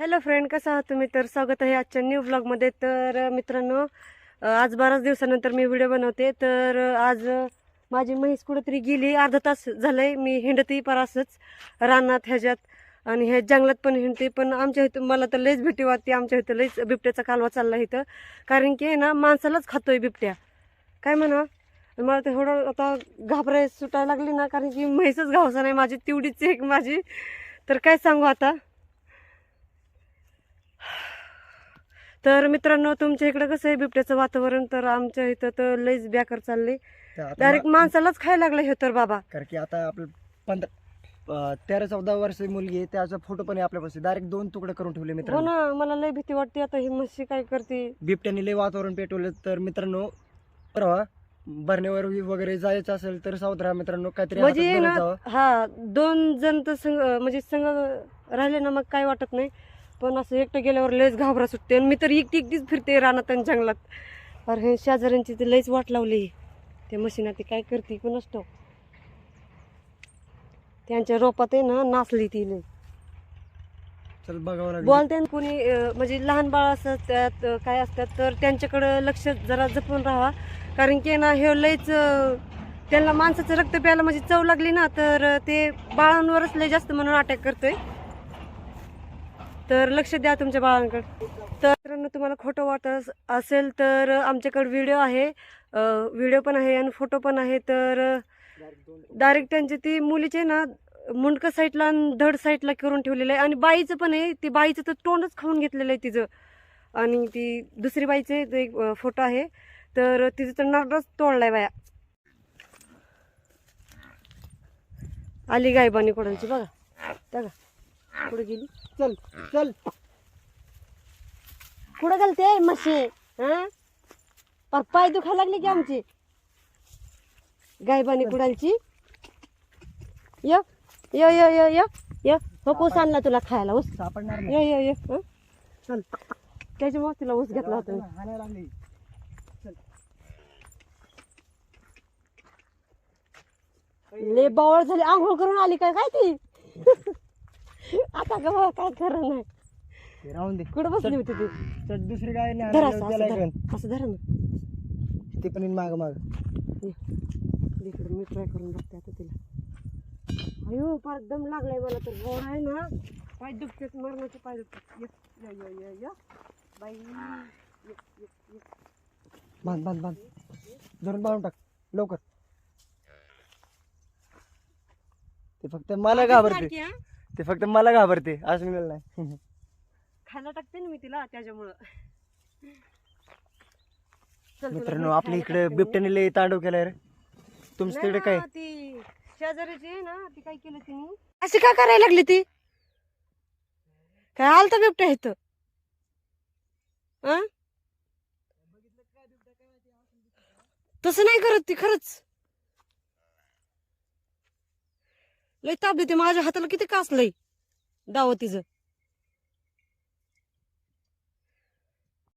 Hello friend कसं आहात तुम्ही? तर स्वागत आहे आजच्या न्यू ब्लॉगमध्ये तर मित्रांनो आज बाराच दिवसानंतर मी व्हिडिओ बनवते. तर आज माझी म्हैस कुठेतरी गेली. अर्धा तास झालंय. मी हिंडते पर असंच रानात ह्याच्यात. आणि ह्या जंगलात पण हिंडते. पण आमच्या इथं मला तर लईच भेटी वाटते. आमच्या इथं लईच बिबट्याचा कालवा चालला इथं. कारण की आहे ना माणसालाच खातोय बिबट्या. काय म्हणा? मला तेवढं थोडं आता घाबराय सुटायला लागली ना कारण की म्हैसच घावसा नाही माझी. तेवढीच एक माझी. तर काय सांगू आता? तर मित्रांनो तुमच्या इकडे कसं आहे बिबट्याचं वातावरण? तर आमच्या इथं तर लईच बेकार आता डायरेक्ट माणसालाच खायला लागलं हे तर बाबा. कारण की आता आपलं पंधरा तेरा चौदा वर्षाची मुलगी आहे त्याचा फोटो पण आहे आपल्यापाशी. डायरेक्ट दोन तुकडे करून ठेवले हो मित्रांनो ना मला लई भीती वाटते आता ही म्हशी काय करते. बिबट्याने लय वातावरण पेटवलं. तर मित्रांनो परवा भरण्यावर वगैरे जायचं असेल तर सावध राहा मित्रांनो. काहीतरी म्हणजे हातात ना जावं. हा दोन जण तर संग म्हणजे संग राहिले ना मग काय वाटत नाही. पण असं एकटं गेल्यावर लयच घाबरा सुटते. आणि मी तर एकटी एकटीच फिरते रानात आणि जंगलात. अरे हे शेजाऱ्यांची तर लईच वाट लावली. त्या म्हशीना ती काय करते पण असतो. त्यांच्या रोपात आहे ना नाचली ती लागेल. बोलते कोणी म्हणजे लहान बाळ असतात काय असतात तर त्यांच्याकडं लक्ष जरा जपून राहावा कारण की ना हे लयच त्यांना माणसाचं रक्त प्यायला म्हणजे चव लागली ना तर ते बाळांवरच लय जास्त म्हणून अटॅक करतोय. तर लक्ष द्या तुमच्या बाळांकडे. तर तुम्हाला खोटं वाटत असेल तर आमच्याकडे व्हिडिओ आहे. व्हिडिओ पण आहे आणि फोटो पण आहे. तर डायरेक्ट त्यांची ती मुलीचे ना मुंडकं साईडला आणि धड साईडला करून ठेवलेलं आहे. आणि बाईचं पण आहे. ती बाईचं तर तोंडच खाऊन घेतलेलं आहे तिचं. आणि ती दुसरी बाईचे एक फोटो आहे. तर तिचं तर नरडच तोडलाय बाया. आली गायबानी कोणाची बघा. त्या कुठे गेली. चल चल. कुठं घालते म्हशी हा? पार पाय दुखायला लागली की आमची. गायबानी कुडालची. य य य य य य. हो कोस आणला तुला खायला ऊस सापडणार य य य हं? चल. त्याच्यामुळे तिला ऊस घेतला होता मी. हाणायला लागली. ले बावळ झाली. आंघोळ करून आली काय काय ती? आता गवा काय खरं नाही. ते राहून दे. कुठं बसली होती ती? तर दुसरी गाय नाही धर असं त्याला असं धर. ऐकन. असं धर ना. ते पण माग माग. इकडे मी ट्राय करून बघते आता तिला. अयो फार दम लागलाय मला तर. गोड आहे ना. पाय दुखतेत मरणाचे पाय दुखतात ये य य य य. बाई ये, ये, ये. बांध बांध बांध. धरून बांधून टाक. लवकर. ते फक्त मला घाबरते. सारखी, हा? ते फक्त मला घाबरते अश्विनीला नाही. खायला टाकते ना मी तिला त्याच्यामुळं. चल, तुला मित्रांनो मी आपल्या खायला इकडे टाकते मी. बिबट्याने लय तांडव केलाय रे. तुमच्या नाही तिकडे काय? ना, ती शेजारीची आहे ना ती काय केलं तिने? अशी का करायला लागली ती? काय आलता बिबट्या इथं? अं? तसं नाही करत ती खरंच. लय ताप देते माझ्या हाताला किती कासलंय दावतीचं.